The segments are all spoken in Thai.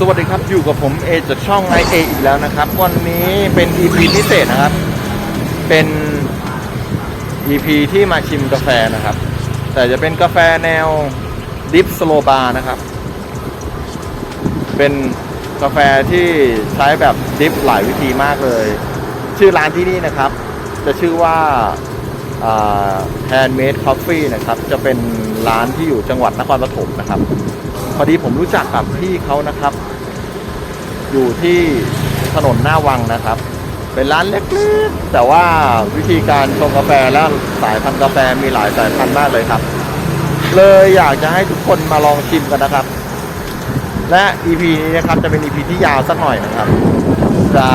สวัสดีครับอยู่กับผมเอจากช่องไอเออีกแล้วนะครับ วันนี้เป็น EP พิเศษนะครับ เป็น EP ที่มาชิมกาแฟนะครับ แต่จะเป็นกาแฟแนวดิฟสโลบาร์นะครับ เป็นกาแฟที่ใช้แบบดิฟหลายวิธีมากเลย ชื่อร้านที่นี่นะครับ จะชื่อว่า Handmade Coffee นะครับจะเป็นร้านที่อยู่จังหวัดนครปฐมนะครับ พอดีผมรู้จักกับพี่เขานะครับ อยู่ที่ถนนหน้าวังนะครับ เป็นร้านเล็กๆ แต่ว่าวิธีการชงกาแฟและสายพันธุ์กาแฟมีหลายสายพันธุ์มากเลยครับ เลยอยากจะให้ทุกคนมาลองชิมกันนะครับ และ EP นี้นะครับจะเป็น EP ที่ยาวสักหน่อยนะครับ จะ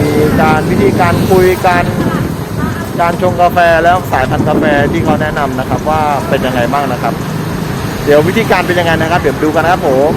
มีการวิธีการคุยกัน การชงกาแฟแล้วสายพันธุ์กาแฟที่เขาแนะนำนะครับ ว่าเป็นยังไงบ้างนะครับ เดี๋ยววิธีการเป็นยังไงนะครับ เดี๋ยวดูกันนะครับผม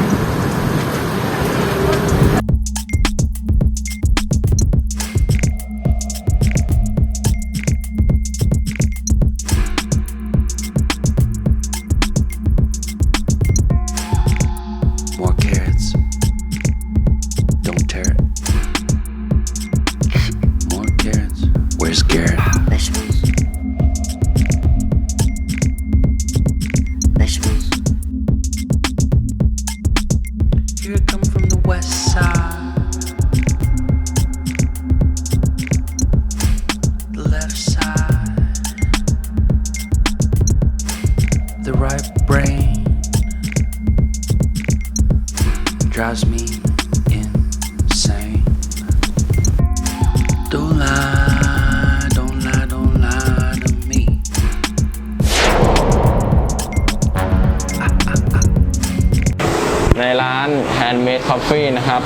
ร้าน Handmade Coffee นะครับ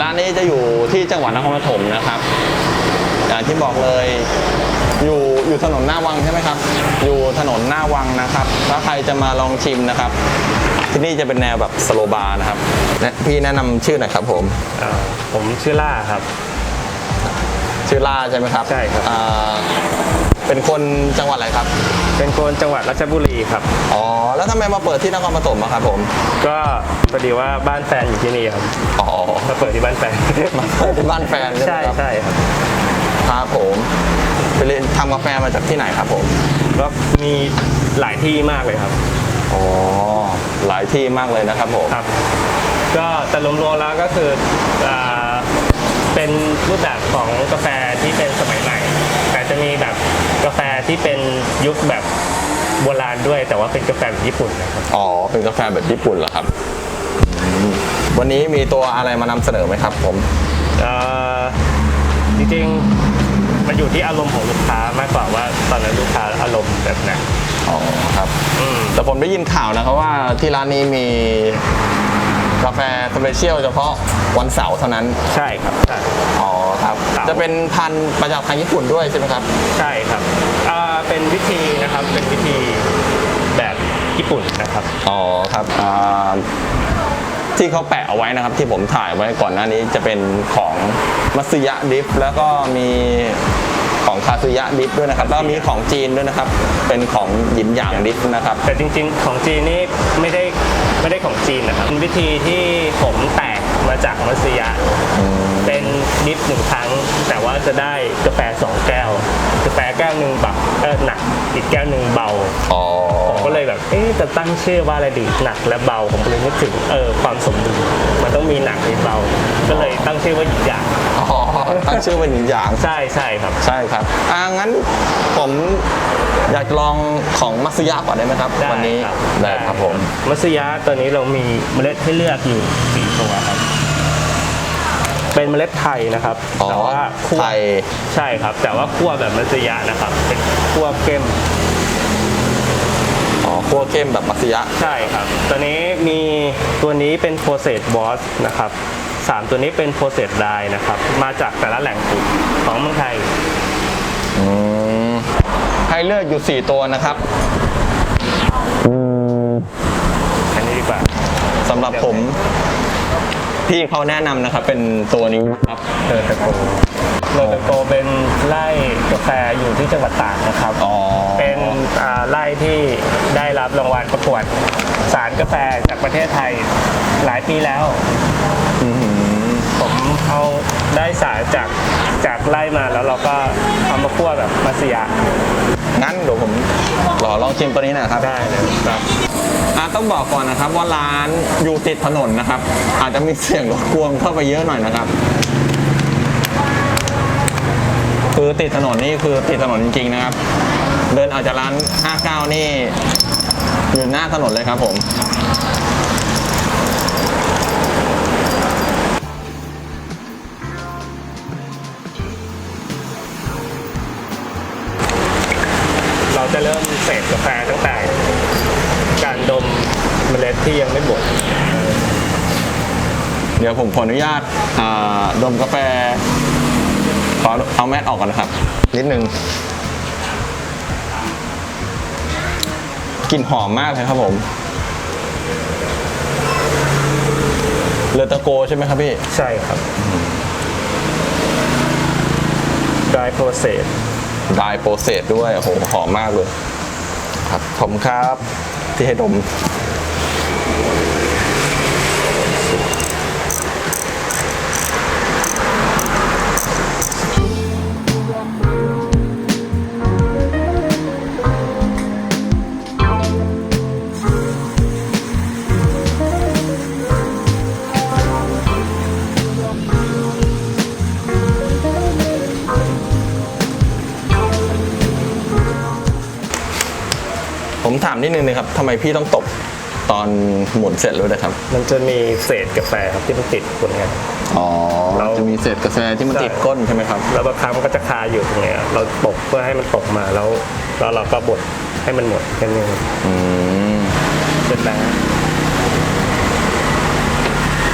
ร้านนี้จะอยู่ที่จังหวัดนครปฐมนะครับอย่างที่บอกเลยอยู่อยู่ถนนหน้าวังใช่ไหมครับ อยู่ถนนหน้าวังนะครับ ถ้าใครจะมาลองชิมนะครับ ที่นี่จะเป็นแนวแบบสโลบาร์นะครับและพี่แนะนำชื่อหน่อยครับผมอ่าผมชื่อล่าครับ ชื่อล่าใช่ไหมครับใช่ครับ อ่า เป็นคนจังหวัดอะไรครับ เป็นคนจังหวัดราชบุรีครับ อ๋อ แล้วทำไมมาเปิดที่นครปฐมอะครับผม ก็พอดีว่าบ้านแฟนอยู่ที่นี่ครับอ๋อ มาเปิดที่บ้านแฟน มาเปิดที่บ้านแฟนใช่ไหมใช่ครับ ใช่ครับ ครับผมไปเรียนทำกาแฟมาจากที่ไหนครับผม ก็มีหลายที่มากเลยครับ อ๋อ หลายที่มากเลยนะครับผม ครับ ก็แต่รวมๆแล้วก็คืออ่าเป็นรูปแบบของกาแฟที่เป็นสมัยใหม่แต่ จะมีแบบกาแฟที่เป็นยุคแบบโบราณด้วย แต่ว่าเป็นกาแฟแบบญี่ปุ่นนะครับอ๋อ เป็นกาแฟแบบญี่ปุ่นเหรอครับอืมวันนี้มีตัวอะไรมานำเสนอไหมครับ ผม เอ่อจริงๆมันอยู่ที่อารมณ์ของลูกค้ามากกว่าว่าตอนนั้นลูกค้าอารมณ์แบบไหนอ๋อครับ อืม แต่ผมได้ยินข่าวนะครับว่าที่ร้านนี้มีกาแฟสเปเชียลเฉพาะวันเสาร์เท่านั้น ใช่ครับใช่อ๋อครับเสาร์จะเป็นพันธุ์มาจากทางญี่ปุ่นด้วยใช่ไหมครับ ใช่ครับอ่าเป็นวิธีนะครับเป็นวิธีแบบญี่ปุ่นนะครับ อ๋อครับอ่าที่เขาแปะเอาไว้นะครับ ที่ผมถ่ายไว้ก่อนหน้านี้จะเป็นของมัตสึยะดิฟ แล้วก็มีของคาซุยะดิฟด้วยนะครับ แล้วมีของจีนด้วยนะครับ เป็นของหยินหยางดิฟนะครับ แต่จริงๆ ของจีนนี่ไม่ได้ไม่ได้ของจีนนะครับเป็นวิธีที่ผมแตก มาจากมัตสึยะเป็นดิฟหนึ่งครั้ง แต่ว่าจะได้กาแฟสองแก้ว กาแฟแก้วหนึ่งแบบเออหนักอีกแก้วหนึ่งเบาอ๋อผมก็เลยแบบ เอ๊ะจะตั้งชื่อว่าอะไรดีหนักและเบาผมก็เลยนึกถึงเออความสมดุลมันต้องมีหนักมีเบา ก็เลยตั้งชื่อว่าหยินหยางอ๋อตั้งชื่อเป็นหยินหยางใช่ใช่ครับ ใช่ครับอ่างั้นผมอยากลองของมัตสึยะก่อนได้ไหมครับได้วันนี้ครับได้ครับผม มัสยาตัวนี้เรามีเมล็ดให้เลือกอยู่สี่ตัวครับ เป็นเมล็ดไทยนะครับอ๋อแต่ว่าคั่วไทย ใช่ครับ แต่ว่าคั่วแบบมัสยานะครับ เป็นคั่วเข้มอ๋อคั่วเข้มแบบมัตสึยะ ใช่ครับ ตัวนี้มีตัวนี้เป็นโ r รเซสบอสนะครับสามตัวนี้เป็นโ r รเซสไดนะครับ มาจากแต่ละแหล่งผลิตของเมืองไทย อืมให้เลือกอยู่ 4 ตัวนะครับอันนี้ดีกว่า สำหรับผม พี่เขาแนะนำนะครับ เป็นตัวนี้ครับเลอตะโกเลอตะโกเป็นไร่กาแฟอยู่ที่จังหวัดตากนะครับ อ๋อ เป็นอ่าไร่ที่ได้รับรับรางวัลประกวดสารกาแฟจากประเทศไทยหลายปีแล้วผมเอาได้สารจากจากไล่มาแล้วเราก็เอามาคั่วแบบมัสยะงั้นเดี๋ยวผมรอลองชิมตัวนี้หนะครับ ได้นะครับ อะต้องบอกก่อนนะครับว่าร้านอยู่ติดถนนนะครับ อาจจะมีเสียงรบกวนเข้าไปเยอะหน่อยนะครับ คือติดถนนนี่คือติดถนนจริงๆนะครับ เดินออกจากร้าน 59 นี่อยู่หน้าถนนเลยครับผมเราจะเริ่มเสพกาแฟตั้งแต่ ดมเมล็ดที่ยังไม่บดเดี๋ยวผมขออนุญาตอ่าดมกาแฟขอเอาแมสออกก่อนนะครับ นิดนึงกลิ่นหอมมากเลยครับผมเลอตะโกใช่ไหมครับพี่ ใช่ครับ dry process ไดโปรเซสด้วยโอ้โหหอมมากเลย ครับผมครับ ที่ให้ดม ผมถามนิดนึงนะครับทำไมพี่ต้องตบตอนหมุนเสร็จแล้วนะครับ มันจะมีเศษกาแฟครับที่มันติดบนเนี้ย อ๋อเราจะมีเศษกาแฟที่มันใช่ ติดก้นใช่ไหมครับ แล้วบางครั้งมันก็จะคาอยู่ตรงเนี้ยเราตกเพื่อให้มันตกมาแล้วแล้วเราก็บดให้มันหมดแค่นี้อืม เสร็จแล้ว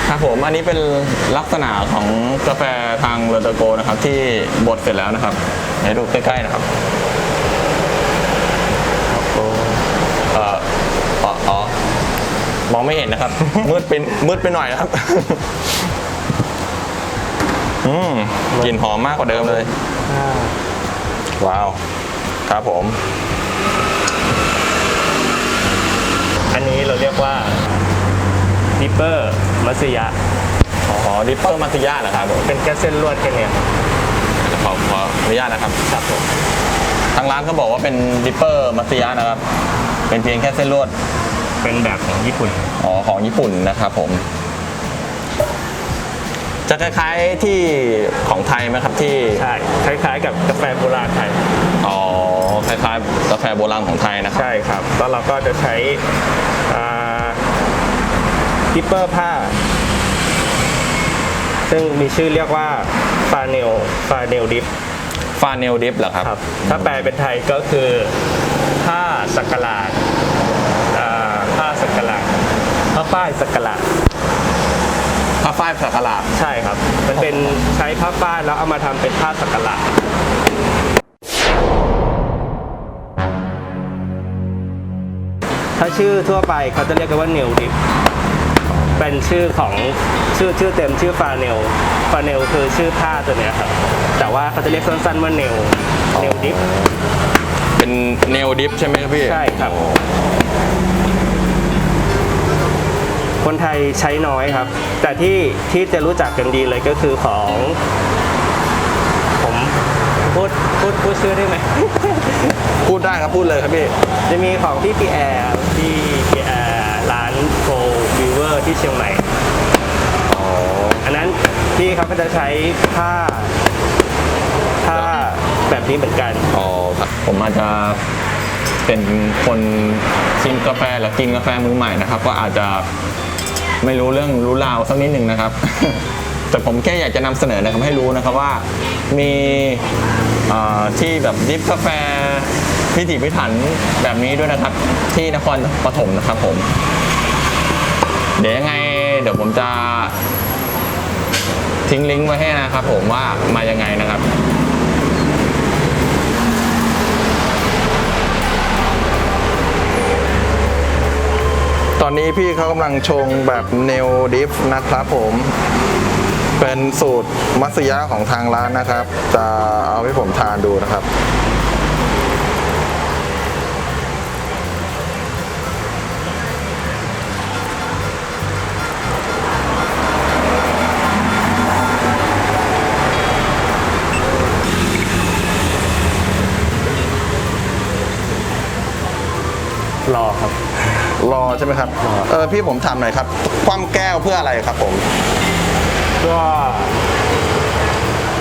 ครับผมอันนี้เป็นลักษณะของกาแฟทางเลอตโกนะครับที่บดเสร็จแล้วนะครับให้ดูใกล้ๆนะครับเอ่ออ๋ออ๋อม องไม่เห็นนะครับ มืดเป็นมืดไปหน่อยนะครับ อืมกลิ่นหอมมากกว่าเดิมเลย ว้าว ครับผม อันนี้เราเรียกว่าดิปเปอร์มัสยะอ๋อดิปเปอร์มาซิยาเหรอครับผมเป็นแค่เส้นลวดแค่เนี้ยขอขออนุญาตนะครับครับผมทางร้านเขาบอกว่าเป็นดิปเปอร์มาซิยานะครับ เป็นเพียงแค่เส้นลวด เป็นแบบของญี่ปุ่น อ๋อของญี่ปุ่นนะครับผม จะคล้ายๆที่ของไทยไหมครับที่ ใช่ คล้ายๆ กับกาแฟโบราณไทย อ๋อคล้ายๆกาแฟโบราณของไทยนะครับ ใช่ครับ แล้วเราก็จะใช้ดิปเปอร์ผ้า ซึ่งมีชื่อเรียกว่าฟาเนลฟาเนลดิปฟาเนลดิฟเหรอครับ ครับ ถ้าแปลเป็นไทยก็คือผ้าสักหลาดอ่าผ้าสักหลาดผ้า ฝ้ายสักหลาดผ้าฝ้ายสักหลาดใช่ครับ มันเป็นใช้ผ้าฝ้ายแล้วเอามาทำเป็นผ้าสักหลาดถ้าชื่อทั่วไปเขาจะเรียกกันว่าเนลดิฟเป็นชื่อของชื่อชื่อเต็มชื่อฟาเนลฟาเนลคือชื่อผ้าตัวเนี้ยครับ แต่ว่าเขาจะเรียกสั้นๆว่าเนลเนลดิฟเป็นเนลดิฟใช่ไหมครับพี่ ใช่ครับ คนไทยใช้น้อยครับ แต่ที่ที่จะรู้จักกันดีเลยก็คือของ ผมพูดพูดพูดชื่อได้ไหม พูดได้ครับพูดเลยครับพี่ จะมีของพี่ปีแอร์ที่ปีแอร์ร้านโ o วิวเวอร์ที่เชียงใหม่อ๋ออันนั้นพี่เขาก็จะใช้ผ้าผ้าแบบนี้เหมือนกัน อ๋อครับผมอาจจะเป็นคนชิมกาแฟหรือกินกาแฟมือใหม่นะครับ ก็อาจจะ ไม่รู้เรื่องรู้ราวสักนิดหนึ่งนะครับ แต่ผมแค่อยากจะนำเสนอนะครับให้รู้นะครับว่ามีที่แบบดิฟกาแฟพิถีพิถันแบบนี้ด้วยนะครับ ที่นครปฐมนะครับผม เดี๋ยวยังไงเดี๋ยวผมจะทิ้งลิงก์ไว้ให้นะครับผมว่ามายังไงนะครับ ตอนนี้พี่เขากำลังชงแบบเนวดิฟนะครับผม เป็นสูตรมัสยะของทางร้านนะครับ จะเอาให้ผมทานดูนะครับ รอใช่ไหมครับรอเออพี่ผมถามหน่อยครับ คว่ำแก้วเพื่ออะไรครับผม ก็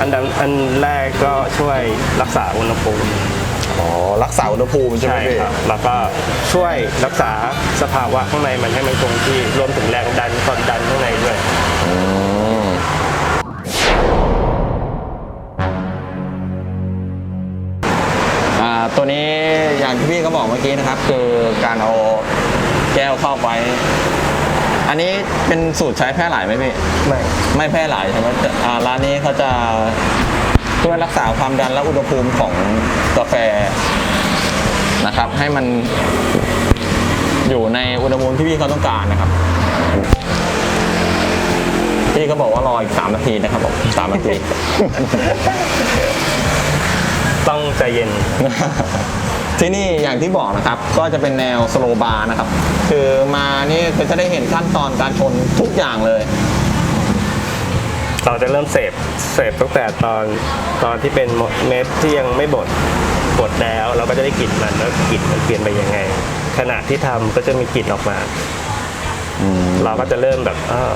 อันดับอันแรกก็ช่วยรักษาอุณหภูมิอ๋อ รักษาอุณหภูมิใช่ไหมพี่ครับแล้วก็ช่วยรักษาสภาวะข้างในมันให้มันคงที่รวมถึงแรงดันความดันข้างในด้วยอืมอ่าตัวนี้อย่างที่พี่ก็บอกเมื่อกี้นะครับ คือการเอา แก้วเข้าไป อันนี้เป็นสูตรใช้แพร่หลายไหมพี่ ไม่ไม่แพร่หลายใช่ไหมแต่อ่าร้านนี้เขาจะช่วยรักษาความดันและอุณหภูมิของกาแฟนะครับ ให้มันอยู่ในอุณหภูมิที่พี่เขาต้องการนะครับ พี่ก็บอกว่ารออีกสามนาทีนะครับผมสามนาที ต้องใจเย็น ที่นี่อย่างที่บอกนะครับ ก็จะเป็นแนวสโลบาร์นะครับ คือมานี่ก็จะได้เห็นขั้นตอนการชนทุกอย่างเลย เราจะเริ่มเสพเสพตั้งแต่ตอนตอนที่เป็นเม็ดที่ยังไม่บดบดแล้ว เราก็จะได้กลิ่นมันแล้วกลิ่นมันเปลี่ยนไปยังไง ขณะที่ทำก็จะมีกลิ่นออกมาเราก็จะเริ่มแบบเออ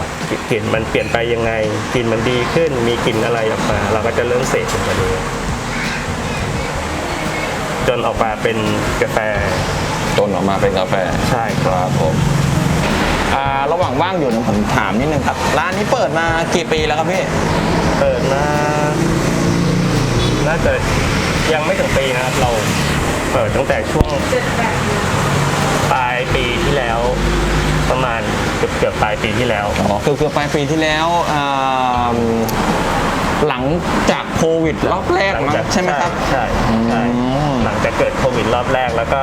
กลิ่นมันเปลี่ยนไปยังไงกลิ่นมันดีขึ้น มีกลิ่นอะไรออกมา เราก็จะเริ่มเสพตรงนี้ จนออกมาเป็นกาแฟจนออกมาเป็นกาแฟใช่คครับรับผมอ่าระหว่างว่างอยู่เนี่ยผมถามนิดนึงครับ ร้านนี้เปิดมากี่ปีแล้วครับพี่ เปิดมาน่าจะยังไม่ถึงปีนะครับ เราเปิดตั้งแต่ช่วงปลายปีที่แล้ว ประมาณเกือบเกือบปลายปีที่แล้ว อ๋อคือคือปลายปีที่แล้วอ่า หลังจากโควิดรอบแรกมั้งใช่ไหมครับ ใช่ใช่อืมหลังจากเกิดโควิดรอบแรกแล้วก็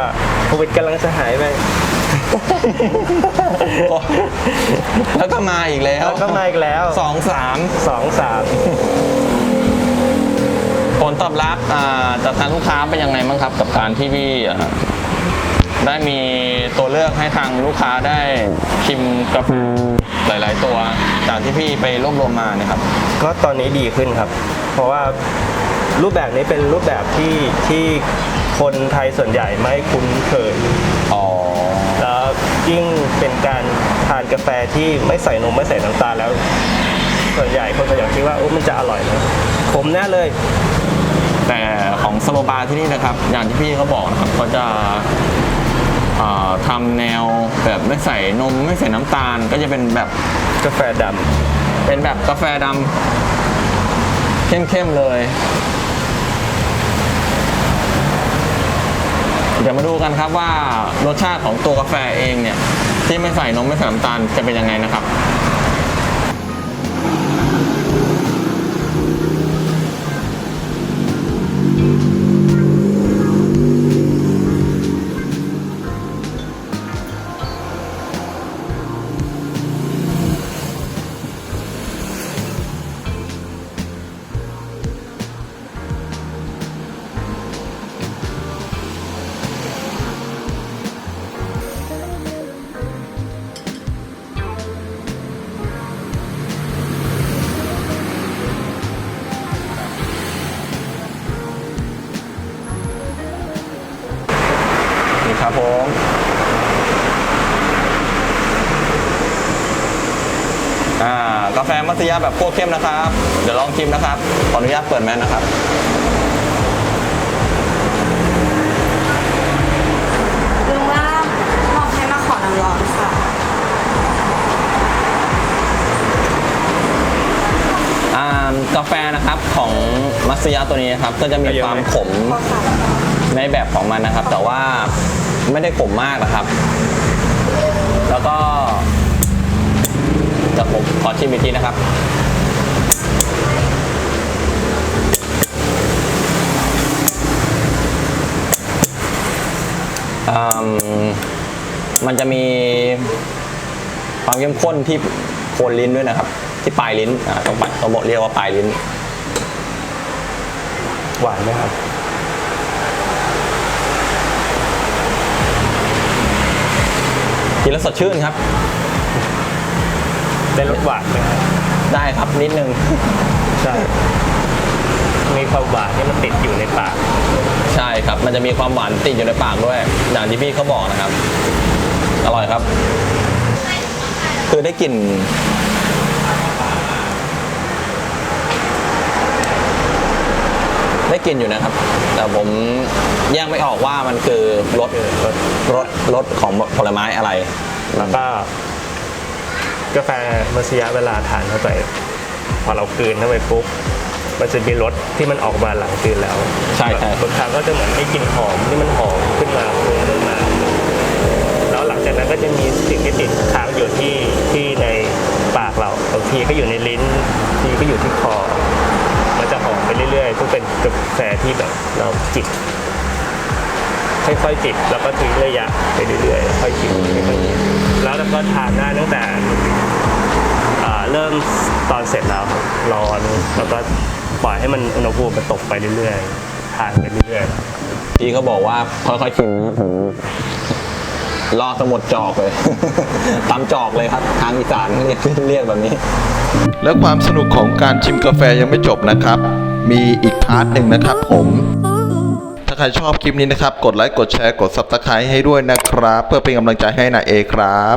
โควิดกำลังจะหายไปแล้วก็มาอีกแล้วแล้วก็มาอีกแล้วสองสามสองสามผลตอบรับอ่าจากทางลูกค้าเป็นยังไงบ้างครับ กับการที่พี่อ่า ได้มีตัวเลือกให้ทางลูกค้าได้ชิมกาแฟหลาย ๆ ตัวจากที่พี่ไปรวบรวมมาเนี่ยครับ ก็ตอนนี้ดีขึ้นครับ เพราะว่ารูปแบบนี้เป็นรูปแบบที่ที่คนไทยส่วนใหญ่ไม่คุ้นเคยอ๋อแล้วยิ่งเป็นการทานกาแฟที่ไม่ใส่นมไม่ใส่น้ำตาลแล้ว ส่วนใหญ่คนส่วนใหญ่คิดว่าโอ้มันจะอร่อยนะขมแน่เลย แต่ของสโลบาร์ที่นี่นะครับ อย่างที่พี่เขาบอกนะครับก็จะอ่า ทำแนวแบบไม่ใส่นมไม่ใส่น้ำตาล ก็จะเป็นแบบกาแฟดเป็นแบบกาแฟดำเข้มๆเลยเดี๋ยวมาดูกันครับว่ารสชาติของตัวกาแฟเองเนี่ย ที่ไม่ใส่นมไม่ใส่น้ำตาลจะเป็นยังไงนะครับ ครับผมอ่ากาแฟมัตยาแบบคั่วเข้มนะครับ เดี๋ยวลองชิมนะครับ ขออนุญาตเปิดแมสนะครับลุงล่ามบอกให้มาขอน้ำร้อนค่ะ อ่ากาแฟนะครับของมัตยาตัวนี้นะครับ ก็จะมีความขมขอค่ะในแบบของมันนะครับ แต่ว่า ไม่ได้ขมมากนะครับ แล้วก็จะผมขอชิมอีกทีนะครับอืมมันจะมีความเข้มข้นที่โคนลิ้นด้วยนะครับ ที่ปลายลิ้นต้องปัดต้องบอกเรียกว่าปลายลิ้น หวานไหมครับ กินแล้วสดชื่นครับ ได้รสหวานไหมครับได้ครับนิดนึง ใช่ มีความหวานที่มันติดอยู่ในปาก ใช่ครับ มันจะมีความหวานติดอยู่ในปากด้วย อย่างที่พี่เขาบอกนะครับ อร่อยครับ คือได้กลิ่น ได้ กลิ่นอยู่นะครับ แต่ผมแยกไม่ออกว่ามันคือรสรสรสรสของผลไม้อะไร แล้วก็ กาแฟมัสยะเวลาทานเข้าไป พอเรากลืนเข้าไปปุ๊บมันจะมีรสที่มันออกมาหลังกลืนแล้วใช่ใช่บางครั้งก็จะเหมือนได้กลิ่นหอมที่มันหอมขึ้นมาฟุ้งขึ้นมา แล้วหลังจากนั้นก็จะมีสิ่งที่ติดค้างอยู่ที่ที่ในปากเราบางทีก็อยู่ในลิ้นบางทีก็อยู่ที่คอ เรื่อยๆซึ่งเป็นกาแฟที่แบบเราจิบค่อยๆจิบแล้วก็ทิ้งระยะไปเรื่อยๆค่อยๆจิบค่อยๆจิบแล้วเราก็ทานได้ตั้งแต่อ่าเริ่มตอนเสร็จแล้วครับร้อนแล้วก็ปล่อยให้มันอุณหภูมิมันตกไปเรื่อยๆทานไปเรื่อยๆพี่เขาบอกว่าค่อยๆชิมนะผมรอสมุดจอกเลยตำจอกเลยครับ ทางอีสานเรียกเรียกแบบนี้ แล้วความสนุกของการชิมกาแฟยังไม่จบนะครับ มีอีกพาร์ทหนึ่งนะครับผม ถ้าใครชอบคลิปนี้นะครับ กดไลค์ กดแชร์ กด Subscribe ให้ด้วยนะครับ เพื่อเป็นกำลังใจให้นาเอครับ